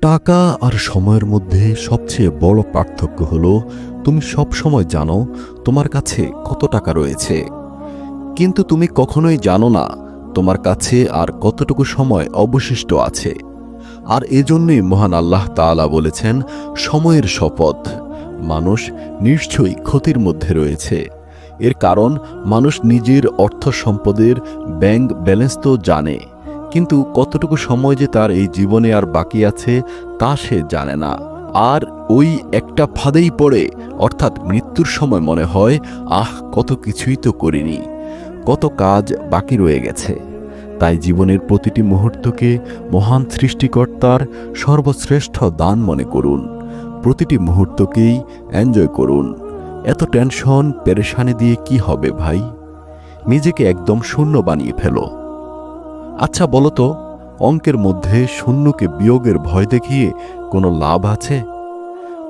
টাকা আর সময়ের মধ্যে সবচেয়ে বড় পার্থক্য হলো, তুমি সব সময় জানো তোমার কাছে কত টাকা রয়েছে। কিন্তু তুমি কখনোই জানো না তোমার কাছে আর কতটুকু সময় অবশিষ্ট আছে। আর এজন্যই মহান আল্লাহ তাআলা বলেছেন, সময়ের শপথ, মানুষ নিশ্চয়ই ক্ষতির মধ্যে রয়েছে। এর কারণ, মানুষ নিজের অর্থ সম্পদের ব্যাংক ব্যালেন্স তো জানে। কিন্তু কতটুকু সময় যে তার এই জীবনে আর বাকি আছে, তা সে জানে না। আর ওই একটা ফাঁদেই পড়ে, অর্থাৎ মৃত্যুর সময় মনে হয়, আহ, কত কিছুই তো করিনি। কত কাজ বাকি রয়ে গেছে। তাই জীবনের প্রতিটি মুহূর্তকে মহান সৃষ্টিকর্তার সর্বশ্রেষ্ঠ দান মনে করুন। প্রতিটি মুহূর্তকেই এনজয় করুন। এত টেনশন, পেরেশানি দিয়ে কি হবে ভাই? নিজেকে একদম শূন্য বানিয়ে ফেলো। আচ্ছা বলো তো, অঙ্কের মধ্যে শূন্যকে বিয়োগের ভয় দেখিয়ে কোনো লাভ আছে?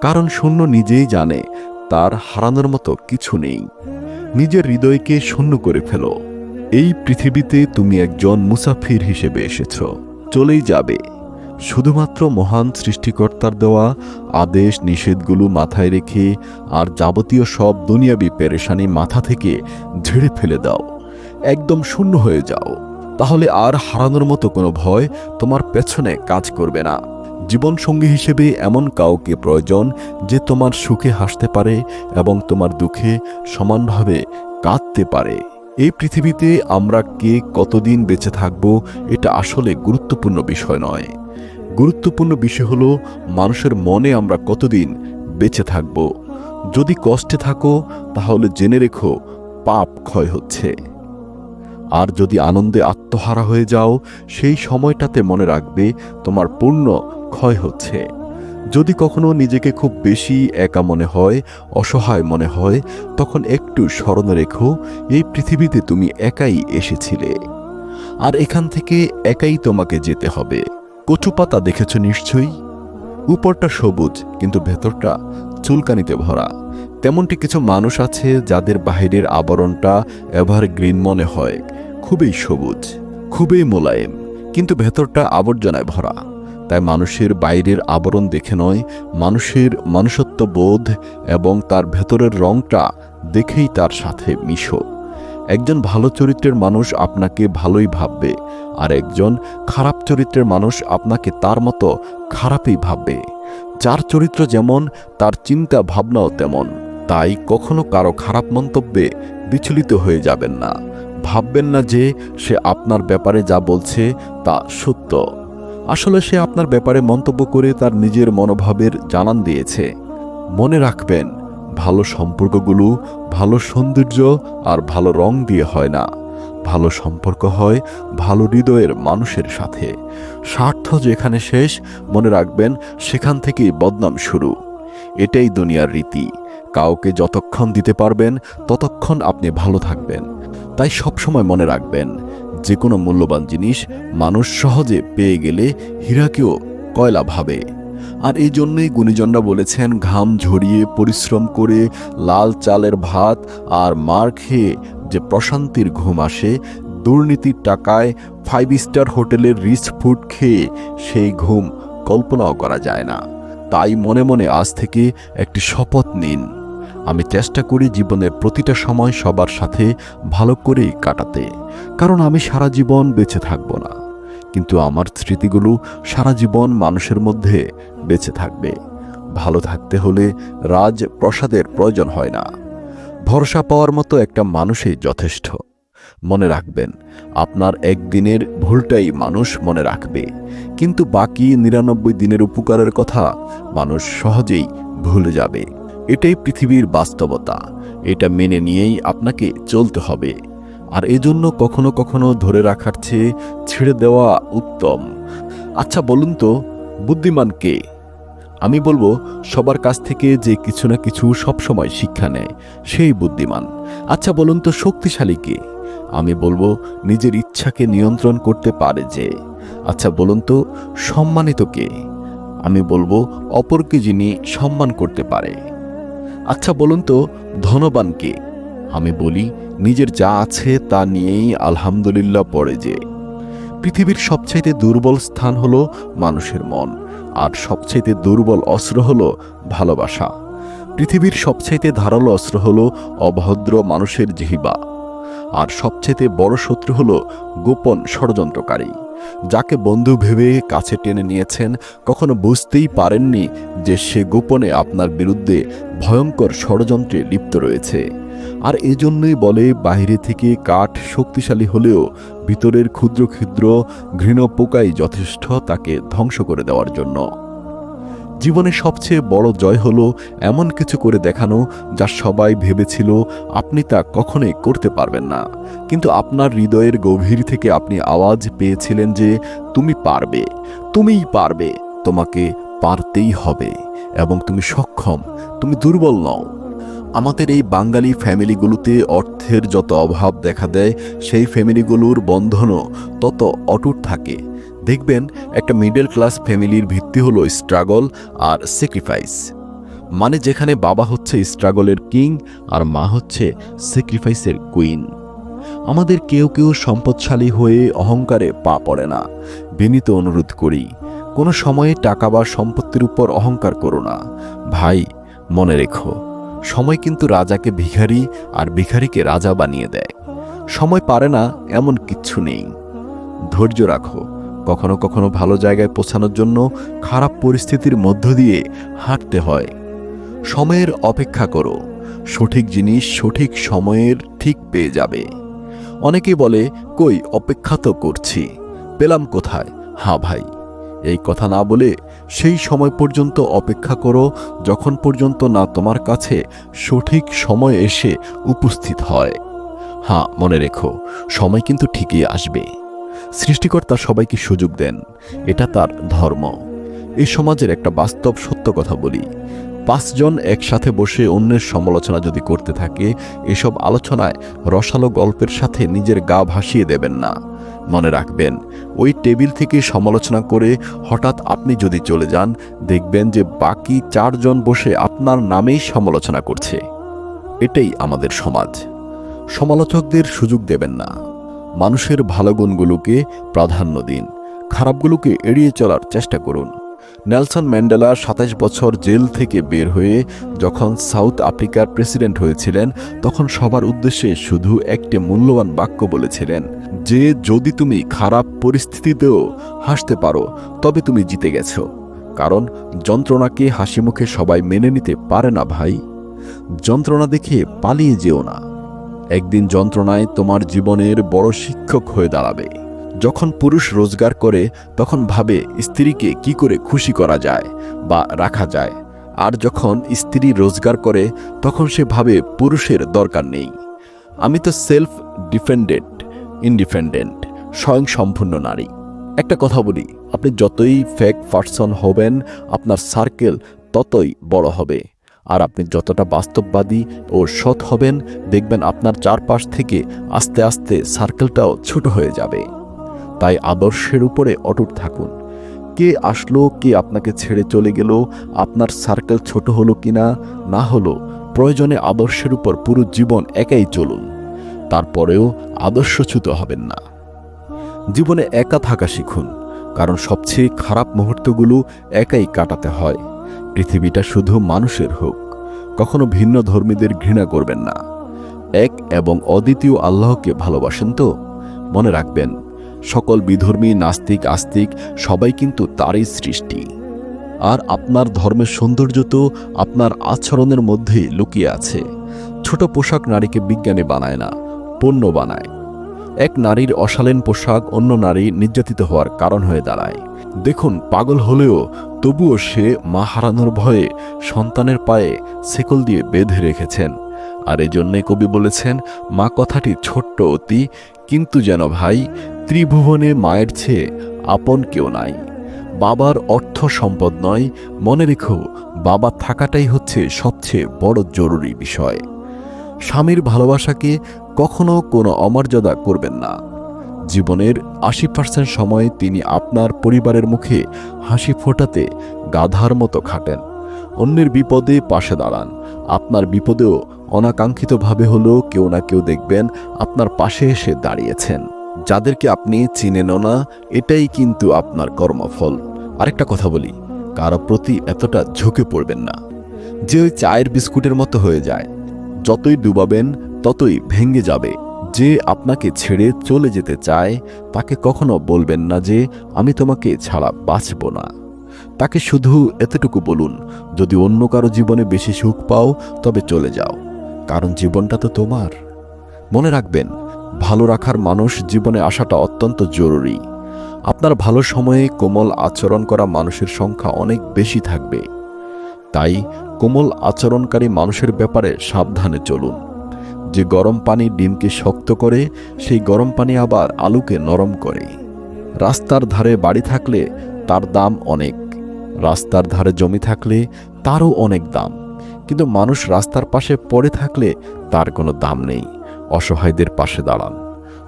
কারণ শূন্য নিজেই জানে, তার হারানোর মতো কিছু নেই। নিজের হৃদয়কে শূন্য করে ফেলো। এই পৃথিবীতে তুমি একজন মুসাফির হিসেবে এসেছ। চলেই যাবে। শুধুমাত্র মহান সৃষ্টিকর্তার দেওয়া আদেশ, নিষেধগুলো মাথায় রেখে আর যাবতীয় সব দুনিয়াবি পেরেশানি মাথা থেকে ঝেড়ে ফেলে দাও। একদম শূন্য হয়ে যাও। তাহলে আর হারানোর মতো কোনো ভয় তোমার পেছনে কাজ করবে না। জীবন সঙ্গী হিসেবে এমন কাউকে প্রয়োজন যে তোমার সুখে হাসতে পারে এবং তোমার দুঃখে সমানভাবে কাঁদতে পারে। এই পৃথিবীতে আমরা কে কতদিন বেঁচে থাকব এটা আসলে গুরুত্বপূর্ণ বিষয় নয়। গুরুত্বপূর্ণ বিষয় হলো মানুষের মনে আমরা কতদিন বেঁচে থাকব। যদি কষ্টে থাকো তাহলে জেনে রেখো পাপ ক্ষয় হচ্ছে। আর যদি আনন্দে আত্মহারা হয়ে যাও, সেই সময়টাতে মনে রাখবে তোমার পূর্ণ ক্ষয় হচ্ছে। যদি কখনো নিজেকে খুব বেশি একা মনে হয়, অসহায় মনে হয়, তখন একটু স্মরণে রেখো, এই পৃথিবীতে তুমি একাই এসেছিলে। আর এখান থেকে একাই তোমাকে যেতে হবে। কচু পাতা দেখেছ নিশ্চয়ই? উপরটা সবুজ, কিন্তু ভেতরটা চুলকানিতে ভরা। তেমনটি কিছু মানুষ আছে যাদের বাহিরের আবরণটা এভার গ্রিন মনে হয়। খুবই সবুজ, খুবই মোলায়েম, কিন্তু ভেতরটা আবর্জনায় ভরা। তাই মানুষের বাইরের আবরণ দেখে নয়, মানুষের মানুষত্ব বোধ এবং তার ভেতরের রংটা দেখেই তার সাথে মিশো। একজন ভালো চরিত্রের মানুষ আপনাকে ভালোই ভাববে, আর একজন খারাপ চরিত্রের মানুষ আপনাকে তার মতো খারাপই ভাববে। যার চরিত্র যেমন, তার চিন্তা ভাবনাও তেমন। তাই কখনো কারও খারাপ মন্তব্যে বিচলিত হয়ে যাবেন না। ভাববেন না যে সে আপনার ব্যাপারে যা বলছে তা সত্য। আসলে সে আপনার ব্যাপারে মন্তব্য করে তার নিজের মনোভাবের জানান দিয়েছে। মনে রাখবেন, ভালো সম্পর্কগুলো ভালো সৌন্দর্য আর ভালো রং দিয়ে হয় না। ভালো সম্পর্ক হয় ভালো হৃদয়ের মানুষের সাথে। স্বার্থ যেখানে শেষ, মনে রাখবেন, সেখান থেকেই বদনাম শুরু। এটাই দুনিয়ার রীতি। কাউকে যতক্ষণ দিতে পারবেন, ততক্ষণ আপনি ভালো থাকবেন। তাই সবসময় মনে রাখবেন যে কোনো মূল্যবান জিনিস মানুষ সহজে পেয়ে গেলে হীরাকেও কয়লা ভাবে। আর এই জন্যই গুণীজনরা বলেছেন, ঘাম ঝরিয়ে পরিশ্রম করে লাল চালের ভাত আর মার খেয়ে যে প্রশান্তির ঘুম আসে, দুর্নীতির টাকায় ফাইভ স্টার হোটেলের রিচ ফুড খেয়ে সেই ঘুম কল্পনাও করা যায় না। তাই মনে মনে আজ থেকে একটি শপথ নিন। আমি চেষ্টা করি জীবনের প্রতিটা সময় সবার সাথে ভালো করেই কাটাতে, কারণ আমি সারা জীবন বেঁচে থাকব না। কিন্তু আমার স্মৃতিগুলো সারা জীবন মানুষের মধ্যে বেঁচে থাকবে। ভালো থাকতে হলে রাজ প্রসাদের প্রয়োজন হয় না। ভরসা পাওয়ার মতো একটা মানুষই যথেষ্ট। মনে রাখবেন, আপনার একদিনের ভুলটাই মানুষ মনে রাখবে। কিন্তু বাকি নিরানব্বই দিনের উপকারের কথা মানুষ সহজেই ভুলে যাবে। এটাই পৃথিবীর বাস্তবতা। এটা মেনে নিয়েই আপনাকে চলতে হবে। আর এজন্য কখনো কখনো ধরে রাখার চেয়ে ছেড়ে দেওয়া উত্তম। আচ্ছা বলুন তো, বুদ্ধিমান কে? আমি বলব, সবার কাছ থেকে যে কিছু না কিছু সবসময় শিক্ষা নেয়, সেই বুদ্ধিমান। আচ্ছা বলুন তো, শক্তিশালী কে? আমি বলব, নিজের ইচ্ছাকে নিয়ন্ত্রণ করতে পারে যে। আচ্ছা বলুন তো, সম্মানিত কে? আমি বলব, অপরকে যিনি সম্মান করতে পারে। আচ্ছা বলুন তো, ধনবান কে? আমি বলি, নিজের যা আছে তা নিয়েই আলহামদুলিল্লাহ পড়ে যে। পৃথিবীর সবচাইতে দুর্বল স্থান হলো মানুষের মন, আর সবচাইতে দুর্বল অস্ত্র হলো ভালোবাসা। পৃথিবীর সবচাইতে ধারালো অস্ত্র হলো অভদ্র মানুষের জিহিবা। আর সবচাইতে বড় শত্রু হলো গোপন ষড়যন্ত্রকারী। যাকে বন্ধু ভেবে কাছে টেনে নিয়েছেন, কখনো বুঝতেই পারেননি যে সে গোপনে আপনার বিরুদ্ধে ভয়ঙ্কর ষড়যন্ত্রে লিপ্ত রয়েছে। আর এজন্যই বলে বাইরে থেকে কাঠ শক্তিশালী হলেও ভিতরের ক্ষুদ্র ক্ষুদ্র ঘৃণ পোকাই যথেষ্ট তাকে ধ্বংস করে দেওয়ার জন্য। জীবনে সবচেয়ে বড় জয় হলো এমন কিছু করে দেখানো যা সবাই ভেবেছিল আপনি তা কখনোই করতে পারবেন না। কিন্তু আপনার হৃদয়ের গভীর থেকে আপনি আওয়াজ পেয়েছিলেন যে, তুমি পারবে, তুমিই পারবে, তোমাকে পারতেই হবে এবং তুমি সক্ষম, তুমি দুর্বল নও। আমাদের এই বাঙালি ফ্যামিলিগুলোতে অর্থের যত অভাব দেখা দেয়, সেই ফ্যামিলিগুলোর বন্ধনও তত অটুট থাকে। দেখবেন একটা মিডল ক্লাস ফ্যামিলির ভিত্তি হলো স্ট্রাগল আর স্যাক্রিফাইস মানে যেখানে বাবা হচ্ছে স্ট্রাগলের কিং আর মা হচ্ছে স্যাক্রিফাইসের কুইন আমাদের কেউ কেউ সম্পদশালী হয়ে অহংকারে পা পড়ে না। বিনীত অনুরোধ করি, কোনো সময়ে টাকা বা সম্পত্তির উপর অহংকার করো না। ভাই, মনে রেখো, সময় কিন্তু রাজাকে ভিখারি আর ভিখারিকে রাজা বানিয়ে দেয়। সময় পারে না এমন কিচ্ছু নেই। ধৈর্য রাখো। কখনো কখনো ভালো জায়গায় পৌঁছানোর জন্য খারাপ পরিস্থিতির মধ্য দিয়ে হাঁটতে হয়। সময়ের অপেক্ষা করো। সঠিক জিনিস সঠিক সময়ের ঠিক পেয়ে যাবে। অনেকে বলে, কই, অপেক্ষা তো করছি। পেলাম কোথায়? হ্যাঁ ভাই, এই কথা না বলে সেই সময় পর্যন্ত অপেক্ষা করো যখন পর্যন্ত না তোমার কাছে সঠিক সময় এসে উপস্থিত হয়। হ্যাঁ মনে রেখো, সময় কিন্তু ঠিকই আসবে। সৃষ্টিকর্তা সবাইকে সুযোগ দেন। এটা তার ধর্ম। এই সমাজের একটা বাস্তব সত্য কথা বলি। পাঁচজন একসাথে বসে অন্যের সমালোচনা যদি করতে থাকে, এসব আলোচনায় রসালো গল্পের সাথে নিজের গা ভাসিয়ে দেবেন না। মনে রাখবেন, ওই টেবিল থেকে সমালোচনা করে হঠাৎ আপনি যদি চলে যান, দেখবেন যে বাকি চারজন বসে আপনার নামেই সমালোচনা করছে। এটাই আমাদের সমাজ। সমালোচকদের সুযোগ দেবেন না। মানুষের ভালো গুণগুলোকে প্রাধান্য দিন, খারাপগুলোকে এড়িয়ে চলার চেষ্টা করুন। নেলসন ম্যান্ডেলা সাতাশ বছর জেল থেকে বের হয়ে যখন সাউথ আফ্রিকার প্রেসিডেন্ট হয়েছিলেন, তখন সবার উদ্দেশ্যে শুধু একটি মূল্যবান বাক্য বলেছিলেন, যে যদি তুমি খারাপ পরিস্থিতিতেও হাসতে পারো, তবে তুমি জিতে গেছো। কারণ যন্ত্রণাকে হাসি মুখে সবাই মেনে নিতে পারে না ভাই। যন্ত্রণা দেখে পালিয়ে যেও না। একদিন যন্ত্রণায় তোমার জীবনের বড় শিক্ষক হয়ে দাঁড়াবে। যখন পুরুষ রোজগার করে, তখন ভাবে স্ত্রীকে কি করে খুশি করা যায় বা রাখা যায়। আর যখন স্ত্রী রোজগার করে, তখন সে ভাবে পুরুষের দরকার নেই। আমি তো সেলফ ডিফেন্ডেন্ট ইন্ডিপেন্ডেন্ট স্বয়ং সম্পূর্ণ নারী। একটা কথা বলি, আপনি যতই ফেক পার্সন হবেন, আপনার সার্কেল ততই বড় হবে। আর আপনি যতটা বাস্তববাদী ও সৎ হবেন, দেখবেন আপনার চারপাশ থেকে আস্তে আস্তে সার্কেলটাও ছোট হয়ে যাবে। তাই আদর্শের উপরে অটুট থাকুন। কে আসলো, কে আপনাকে ছেড়ে চলে গেল, আপনার সার্কেল ছোট হলো কিনা, না হলো, প্রয়োজনে আদর্শের উপর পুরো জীবন একাই চলুন। তারপরেও আদর্শচ্যুত হবেন না। জীবনে একা থাকা শিখুন, কারণ সবচেয়ে খারাপ মুহূর্তগুলো একাই কাটাতে হয়। পৃথিবীটা শুধু মানুষের হোক, কখনো ভিন্ন ধর্মীদের ঘৃণা করবেন না। এক এবং অদ্বিতীয় আল্লাহকে ভালোবাসেন তো? মনে রাখবেন, সকল বিধর্মী, নাস্তিক, আস্তিক, সবাই কিন্তু তারই সৃষ্টি। আর আপনার ধর্মের সৌন্দর্য তো আপনার আচরণের মধ্যেই লুকিয়ে আছে। ছোট পোশাক নারীকে বিজ্ঞানে বানায় না, পণ্য বানায়। এক নারীর অশালীন পোশাক অন্য নারী নির্যাতিত হওয়ার কারণ হয়ে দাঁড়ায়। দেখুন, পাগল হলেও তবুও সে মা হারানোর ভয়ে সন্তানের পায়ে সেকল দিয়ে বেঁধে রেখেছেন। আর এজন্যে কবি বলেছেন, মা কথাটি ছোট্ট অতি, কিন্তু যেন ভাই, ত্রিভুবনে মায়ের চেয়ে আপন কেউ নাই। বাবার অর্থ সম্পদ নয়, মনে রেখো, বাবা থাকাটাই হচ্ছে সবচেয়ে বড় জরুরি বিষয়। স্বামীর ভালোবাসাকে কখনো কোনো অমর্যাদা করবেন না। জীবনের আশি পার্সেন্ট সময় তিনি আপনার পরিবারের মুখে হাসি ফোটাতে গাধার মতো খাটেন। অন্যের বিপদে পাশে দাঁড়ান। আপনার বিপদেও অনাকাঙ্ক্ষিতভাবে হলেও কেউ না কেউ দেখবেন আপনার পাশে এসে দাঁড়িয়েছেন। যাদেরকে আপনি চিনেনও না, এটাই কিন্তু আপনার কর্মফল। আরেকটা কথা বলি, কারও প্রতি এতটা ঝুঁকে পড়বেন না। যে ওই চায়ের বিস্কুটের মতো হয়ে যায়। যতই ডুবাবেন ততই ভেঙে যাবে। যে আপনাকে ছেড়ে চলে যেতে চায়, তাকে কখনো বলবেন না যে, আমি তোমাকে ছাড়া বাঁচব না। তাকে শুধু এতটুকু বলুন, যদি অন্য কারও জীবনে বেশি সুখ পাও, তবে চলে যাও। কারণ জীবনটা তো তোমার। মনে রাখবেন, ভালো রাখার মানুষ জীবনে আসাটা অত্যন্ত জরুরি। আপনার ভালো সময়ে কোমল আচরণ করা মানুষের সংখ্যা অনেক বেশি থাকবে। তাই, কোমল আচরণকারী মানুষের ব্যাপারে সাবধানে চলুন। যে গরম পানি ডিমকে শক্ত করে, সেই গরম পানি আবার আলুকে নরম করে। রাস্তার ধারে বাড়ি থাকলে তার দাম অনেক। রাস্তার ধারে জমি থাকলে তারও অনেক দাম। কিন্তু মানুষ রাস্তার পাশে পড়ে থাকলে তার কোনো দাম নেই। অসহায়দের পাশে দাঁড়ান।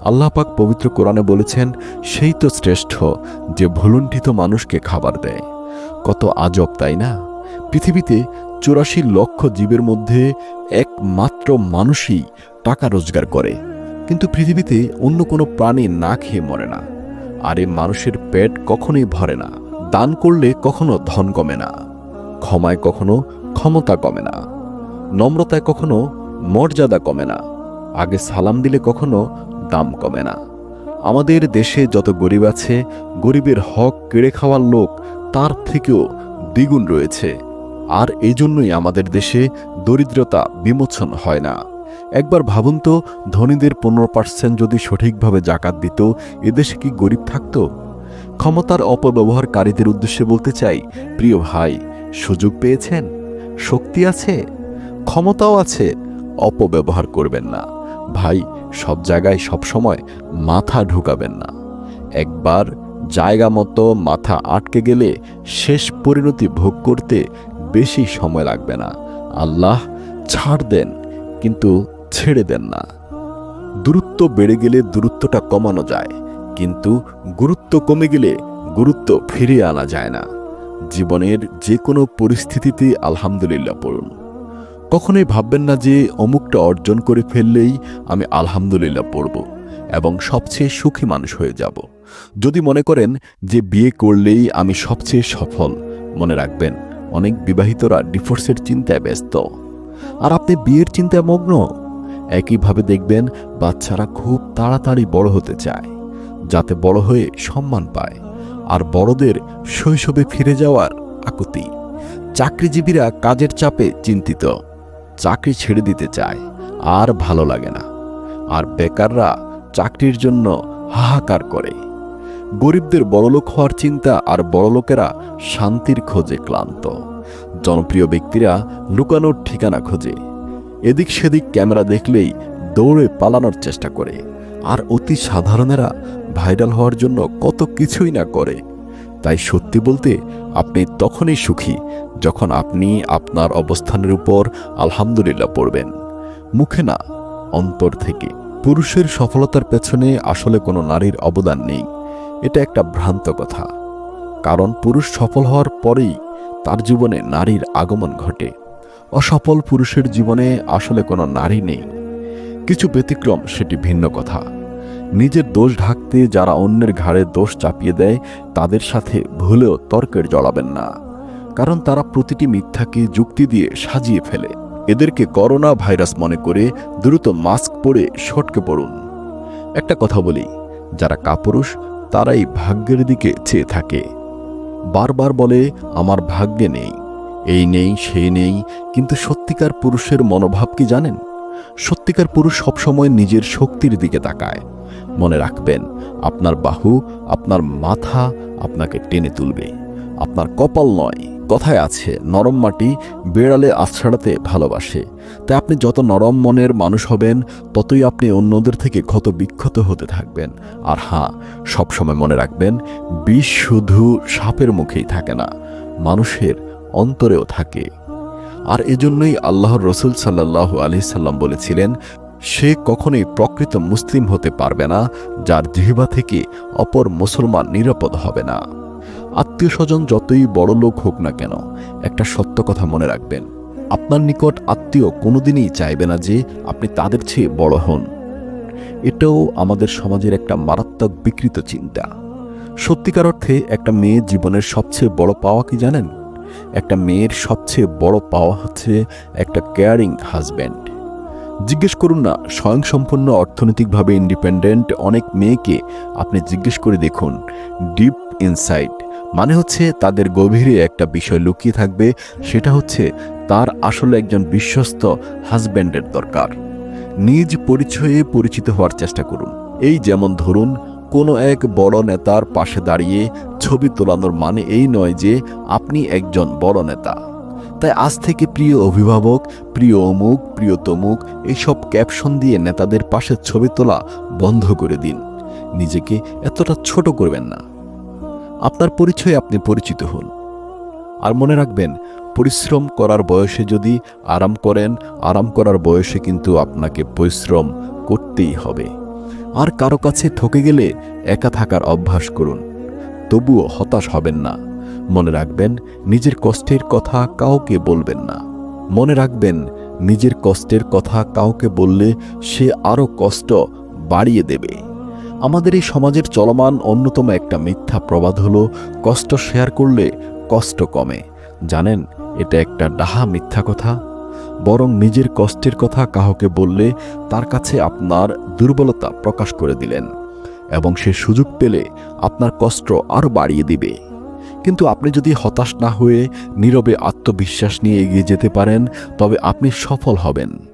আল্লাহ পাক পবিত্র কোরআনে বলেছেন, সেই তো শ্রেষ্ঠ যে ভুলুণ্ঠিত মানুষকে খাবার দেয়। কত আজব, তাই না? পৃথিবীতে চুরাশি লক্ষ জীবের মধ্যে একমাত্র মানুষই টাকা রোজগার করে। কিন্তু পৃথিবীতে অন্য কোনো প্রাণী না খেয়ে মরে না। আর মানুষের পেট কখনোই ভরে না। দান করলে কখনো ধন কমে না। ক্ষমায় কখনো ক্ষমতা কমে না। নম্রতায় কখনো মর্যাদা কমে না। আগে সালাম দিলে কখনো দাম কমে না। আমাদের দেশে যত গরিব আছে, গরিবের হক কেড়ে খাওয়ার লোক তার থেকেও দ্বিগুণ রয়েছে। আর এই জন্যই আমাদের দেশে দরিদ্রতা বিমোচন হয় না। একবার ভাবুন তো, ধনীদের পনেরো পার্সেন্ট যদি সঠিকভাবে জাকাত দিত এদেশে কি গরিব থাকত? ক্ষমতার অপব্যবহারকারীদের উদ্দেশ্যে বলতে চাই, প্রিয় ভাই, সুযোগ পেয়েছেন? শক্তি আছে? ক্ষমতাও আছে? অপব্যবহার করবেন না। ভাই, সব জায়গায় সবসময় মাথা ঢুকাবেন না। একবার জায়গা মতো মাথা আটকে গেলে শেষ পরিণতি ভোগ করতে বেশি সময় লাগবে না। আল্লাহ ছাড় দেন, কিন্তু ছেড়ে দেন না। দূরত্ব বেড়ে গেলে দূরত্বটা কমানো যায়, কিন্তু গুরুত্ব কমে গেলে গুরুত্ব ফিরিয়ে আনা যায় না। জীবনের যে কোনো পরিস্থিতিতে আলহামদুলিল্লাহ পড়ুন। কখনোই ভাববেন না যে অমুকটা অর্জন করে ফেললেই আমি আলহামদুলিল্লাহ পড়ব এবং সবচেয়ে সুখী মানুষ হয়ে যাব। যদি মনে করেন যে বিয়ে করলেই আমি সবচেয়ে সফল, মনে রাখবেন অনেক বিবাহিতরা ডিভোর্সের চিন্তায় ব্যস্ত। আর আপনি বিয়ের চিন্তায় মগ্ন? একইভাবে দেখবেন বাচ্চারা খুব তাড়াতাড়ি বড় হতে চায়, যাতে বড় হয়ে সম্মান পায়। আর বড়দের শৈশবে ফিরে যাওয়ার আকুতি। চাকরিজীবীরা কাজের চাপে চিন্তিত, চাকরি ছেড়ে দিতে চায়, আর ভালো লাগে না। আর বেকাররা চাকরির জন্য হাহাকার করে। গরিবদের বড়লোক হওয়ার চিন্তা আর বড়লোকেরা শান্তির খোঁজে ক্লান্ত। জনপ্রিয় ব্যক্তিরা লুকানোর ঠিকানা খোঁজে। এদিক সেদিক ক্যামেরা দেখলেই দৌড়ে পালানোর চেষ্টা করে। আর অতি সাধারণেরা ভাইরাল হওয়ার জন্য কত কিছুই না করে। তাই সত্যি বলতে আপনি তখনই সুখী যখন আপনি আপনার অবস্থানের উপর আলহামদুলিল্লাহ পড়বেন। মুখে না, অন্তর থেকে। পুরুষের সফলতার পেছনে আসলে কোনো নারীর অবদান নেই। এটা একটা ভ্রান্ত কথা। কারণ পুরুষ সফল হওয়ার পরেই তার জীবনে নারীর আগমন ঘটে। অসফল পুরুষের জীবনে আসলে কোনো নারী নেই। কিছু ব্যতিক্রম সেটি ভিন্ন কথা। নিজের দোষ ঢাকতে যারা অন্যের ঘাড়ে দোষ চাপিয়ে দেয়, তাদের সাথে ভুলেও তর্কের জড়াবেন না। কারণ তারা প্রতিটি মিথ্যাকে যুক্তি দিয়ে সাজিয়ে ফেলে। এদেরকে করোনা ভাইরাস মনে করে দ্রুত মাস্ক পরে সটকে পড়ুন। একটা কথা বলি, যারা কাপুরুষ তারাই ভাগ্যের দিকে চেয়ে থাকে। বারবার বলে, আমার ভাগ্যে নেই। এই নেই সেই নেই। কিন্তু সত্যিকার পুরুষের মনোভাব কি জানেন? সত্যিকার পুরুষ সবসময় নিজের শক্তির দিকে তাকায়। মনে রাখবেন, আপনার বাহু, আপনার মাথা আপনাকে টেনে তুলবে। আপনার কপাল নয়। কথায় আছে, নরম মাটি বেড়ালে আছড়াতে ভালোবাসে। তাই আপনি যত নরম মনের মানুষ হবেন, ততই আপনি অন্যদের থেকে ক্ষত বিক্ষত হতে থাকবেন। আর হ্যাঁ সবসময় মনে রাখবেন, বিষ শুধু সাপের মুখেই থাকে না, মানুষের অন্তরেও থাকে। আর এজন্যই আল্লাহর রসুল সাল্লাহ আলি সাল্লাম বলেছিলেন, সে কখনোই প্রকৃত মুসলিম হতে পারবে না, যার জিহ্বা থেকে অপর মুসলমান নিরাপদ হবে না। আত্মীয় স্বজন যতই বড় লোক হোক না কেন, একটা সত্য কথা মনে রাখবেন। আপনার নিকট আত্মীয় কোনোদিনই চাইবে না যে আপনি তাদের চেয়ে বড় হন। এটাও আমাদের সমাজের একটা মারাত্মক বিকৃত চিন্তা। সত্যিকার অর্থে একটা মেয়ের জীবনের সবচেয়ে বড় পাওয়া কি জানেন? একটা মেয়ের সবচেয়ে বড় পাওয়া হচ্ছে একটা কেয়ারিং হাজব্যান্ড জিজ্ঞেস করুন না স্বয়ংসম্পন্ন অর্থনৈতিকভাবে ইন্ডিপেন্ডেন্ট অনেক মেয়েকে আপনি জিজ্ঞেস করে দেখুন। ডিপ ইনসাইড মানে হচ্ছে তাদের গভীরে একটা বিষয় লুকিয়ে থাকবে, সেটা হচ্ছে তার আসলে একজন বিশ্বস্ত হাজব্যান্ডের দরকার। নিজ পরিচয়ে পরিচিত হওয়ার চেষ্টা করুন। এই যেমন ধরুন, কোনো এক বড় নেতার পাশে দাঁড়িয়ে ছবি তোলানোর মানে এই নয় যে আপনি একজন বড় নেতা। তাই আজ থেকে প্রিয় অভিভাবক, প্রিয় অমুক, প্রিয় তমুক এইসব ক্যাপশন দিয়ে নেতাদের পাশে ছবি তোলা বন্ধ করে দিন। নিজেকে এতটা ছোট করবেন না। আপনার পরিচয়ে আপনি পরিচিত হন। আর মনে রাখবেন, পরিশ্রম করার বয়সে যদি আরাম করেন, আরাম করার বয়সে কিন্তু আপনাকে পরিশ্রম করতেই হবে। আর কারও কাছে ঠকে গেলে একা থাকার অভ্যাস করুন। তবুও হতাশ হবেন না। মনে রাখবেন, নিজের কষ্টের কথা কাউকে বলবেন না। মনে রাখবেন, নিজের কষ্টের কথা কাউকে বললে সে আরও কষ্ট বাড়িয়ে দেবে। আমাদের এই সমাজের চলমান অন্যতম একটা মিথ্যা প্রবাদ হলো কষ্ট শেয়ার করলে কষ্ট কমে। জানেন, এটা একটা ডাহা মিথ্যা কথা। বরং নিজের কষ্টের কথা কাহকে বললে তার কাছে আপনার দুর্বলতা প্রকাশ করে দিলেন এবং সে সুযোগ পেলে আপনার কষ্ট আরও বাড়িয়ে দিবে। কিন্তু আপনি যদি হতাশ না হয়ে নীরবে আত্মবিশ্বাস নিয়ে এগিয়ে যেতে পারেন, তবে আপনি সফল হবেন।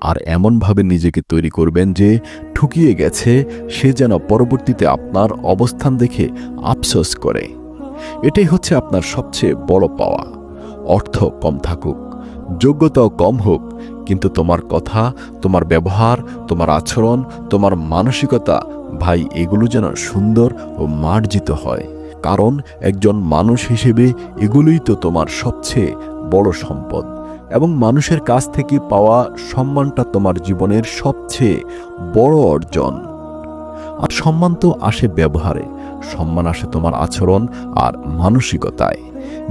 আর এমনভাবে নিজেকে তৈরি করবেন যে ঠুকিয়ে গেছে, সে যেন পরবর্তীতে আপনার অবস্থান দেখে আফসোস করে। এটাই হচ্ছে আপনার সবচেয়ে বড় পাওয়া। অর্থ কম থাকুক, যোগ্যতাও কম হোক, কিন্তু তোমার কথা, তোমার ব্যবহার, তোমার আচরণ, তোমার মানসিকতা, ভাই, এগুলো যেন সুন্দর ও মার্জিত হয়। কারণ একজন মানুষ হিসেবে এগুলোই তো তোমার সবচেয়ে বড় সম্পদ। এবং মানুষের কাছ থেকে পাওয়া সম্মানটা তোমার জীবনের সবচেয়ে বড় অর্জন। আর সম্মান তো আসে ব্যবহারে, সম্মান আসে তোমার আচরণ আর মানসিকতায়।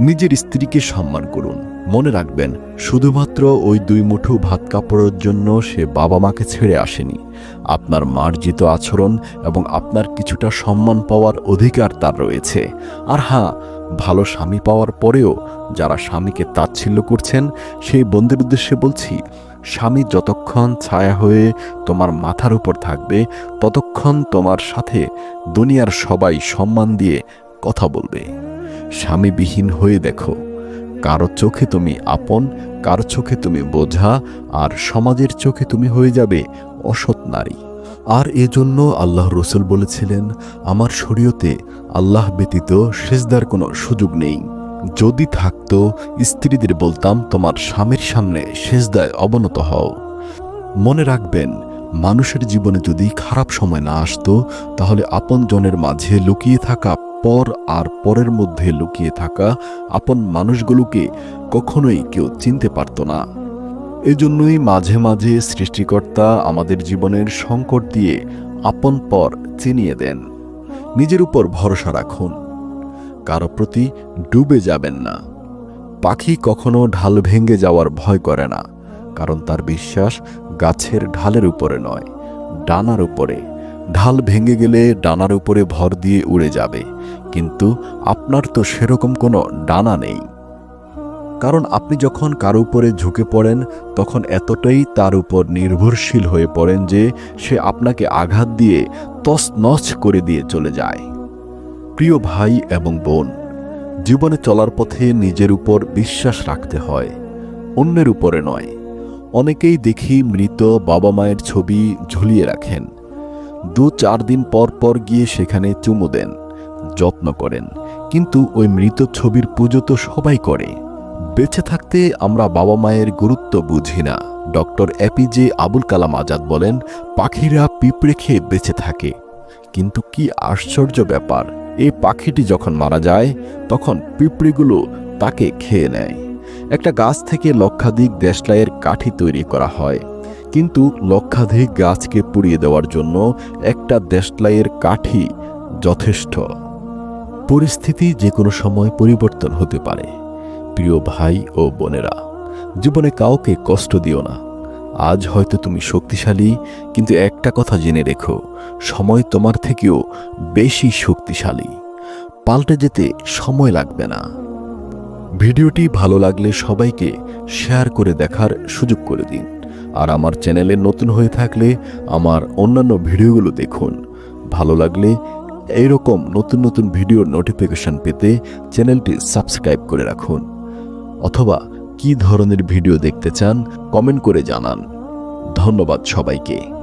নিজের স্ত্রীকে সম্মান করুন। মনে রাখবেন, শুধুমাত্র ওই দুই মুঠো ভাত কাপড়ের জন্য সে বাবা মাকে ছেড়ে আসেনি। আপনার মার্জিত আচরণ এবং আপনার কিছুটা সম্মান পাওয়ার অধিকার তার রয়েছে। আর হ্যাঁ ভালো স্বামী পাওয়ার পরেও যারা স্বামীকে তাচ্ছিল্য করছেন, সেই বন্ধুর উদ্দেশ্যে বলছি, স্বামী যতক্ষণ ছায়া হয়ে তোমার মাথার উপর থাকবে, ততক্ষণ তোমার সাথে দুনিয়ার সবাই সম্মান দিয়ে কথা বলবে। স্বামীবিহীন হয়ে দেখো, কারও চোখে তুমি আপন, কারও চোখে তুমি বোঝা, আর সমাজের চোখে তুমি হয়ে যাবে অসৎ নারী। আর এজন্য আল্লাহ রসুল বলেছিলেন, আমার শরীয়তে আল্লাহ ব্যতীত সেজদার কোনো সুযোগ নেই। যদি থাকতো, স্ত্রীদের বলতাম, তোমার স্বামীর সামনে সেজদায় অবনত হও। মনে রাখবেন, মানুষের জীবনে যদি খারাপ সময় না আসতো, তাহলে আপনজনের মাঝে লুকিয়ে থাকা পর আর পরের মধ্যে লুকিয়ে থাকা আপন মানুষগুলোকে কখনোই কেউ চিনতে পারত না। এজন্যই মাঝে মাঝে সৃষ্টিকর্তা আমাদের জীবনের সংকট দিয়ে আপন পর চিনিয়ে দেন। নিজের উপর ভরসা রাখুন। কারও প্রতি ডুবে যাবেন না। পাখি কখনো ঢাল ভেঙে যাওয়ার ভয় করে না, কারণ তার বিশ্বাস গাছের ঢালের উপরে নয়, ডানার উপরে। ঢাল ভেঙে গেলে ডানার উপরে ভর দিয়ে উড়ে যাবে, কিন্তু আপনার তো সেরকম কোনো ডানা নেই। কারণ আপনি যখন কারও উপরে ঝুঁকে পড়েন, তখন এতটাই তার উপর নির্ভরশীল হয়ে পড়েন যে সে আপনাকে আঘাত দিয়ে তছনছ করে দিয়ে চলে যায়। প্রিয় ভাই এবং বোন, জীবনে চলার পথে নিজের উপর বিশ্বাস রাখতে হয়, অন্যের উপরে নয়। অনেকেই দেখি মৃত বাবা মায়ের ছবি ঝুলিয়ে রাখেন। দু চার দিন পর পর গিয়ে সেখানে চুমু দেন, যত্ন করেন। কিন্তু ওই মৃত ছবির পুজো তো সবাই করে। বেঁচে থাকতে আমরা বাবা মায়ের গুরুত্ব বুঝি না। ডক্টর এপিজে আবুল কালাম আজাদ বলেন, পাখিরা পিঁপড়ে খেয়ে বেঁচে থাকে। কিন্তু কি আশ্চর্য ব্যাপার এই পাখিটি যখন মারা যায়, তখন পিঁপড়িগুলো তাকে খেয়ে নেয়। একটা গাছ থেকে লক্ষাধিক দেশলাইয়ের কাঠি তৈরি করা হয়। কিন্তু লক্ষাধিক গাছকে পুড়িয়ে দেওয়ার জন্য একটা দেশলাইয়ের কাঠি যথেষ্ট। পরিস্থিতি যে কোনো সময় পরিবর্তন হতে পারে। প্রিয় ভাই ও বোনেরা, জীবনে কাউকে কষ্ট দিও না। আজ হয়তো তুমি শক্তিশালী, কিন্তু একটা কথা জেনে রেখো, সময় তোমার থেকেও বেশি শক্তিশালী। পাল্টে যেতে সময় লাগবে না। ভিডিওটি ভালো লাগলে সবাইকে শেয়ার করে দেখার সুযোগ করে দিন। আর আমার চ্যানেলে নতুন হয়ে থাকলে আমার অন্যান্য ভিডিওগুলো দেখুন। ভালো লাগলে এইরকম নতুন নতুন ভিডিওর নোটিফিকেশন পেতে চ্যানেলটি সাবস্ক্রাইব করে রাখুন। অথবা কি ধরনের ভিডিও দেখতে চান কমেন্ট করে জানান। ধন্যবাদ সবাইকে।